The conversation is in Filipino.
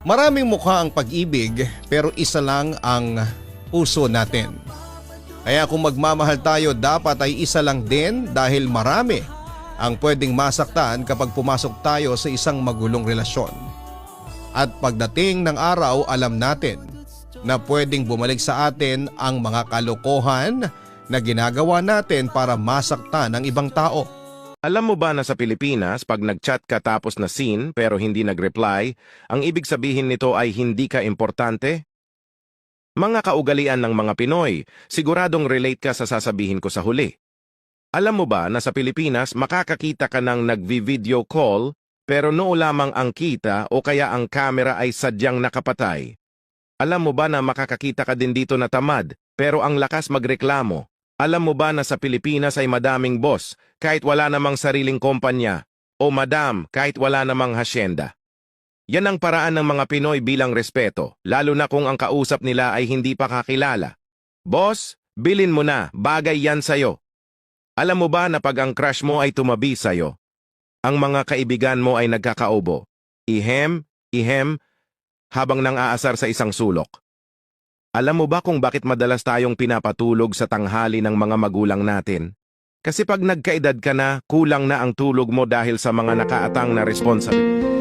Maraming mukha ang pag-ibig pero isa lang ang puso natin. Kaya kung magmamahal tayo dapat ay isa lang din dahil marami ang pwedeng masaktan kapag pumasok tayo sa isang magulong relasyon. At pagdating ng araw alam natin na pwedeng bumalik sa atin ang mga kalokohan na ginagawa natin para masaktan ang ibang tao. Alam mo ba na sa Pilipinas, pag nag-chat ka tapos na scene pero hindi nag-reply, ang ibig sabihin nito ay hindi ka importante? Mga kaugalian ng mga Pinoy, siguradong relate ka sa sasabihin ko sa huli. Alam mo ba na sa Pilipinas makakakita ka ng nagvi-video call pero noo lamang ang kita o kaya ang camera ay sadyang nakapatay? Alam mo ba na makakakita ka din dito na tamad pero ang lakas magreklamo? Alam mo ba na sa Pilipinas ay madaming boss kahit wala namang sariling kumpanya o madam kahit wala namang hasyenda? Yan ang paraan ng mga Pinoy bilang respeto, lalo na kung ang kausap nila ay hindi pa kakilala. Boss, bilin mo na, bagay yan sayo. Alam mo ba na pag ang crush mo ay tumabi sayo, ang mga kaibigan mo ay nagkakaubo, ihem, ihem, habang nang aasar sa isang sulok. Alam mo ba kung bakit madalas tayong pinapatulog sa tanghali ng mga magulang natin? Kasi pag nagkaedad ka na, kulang na ang tulog mo dahil sa mga nakaatang na responsibility.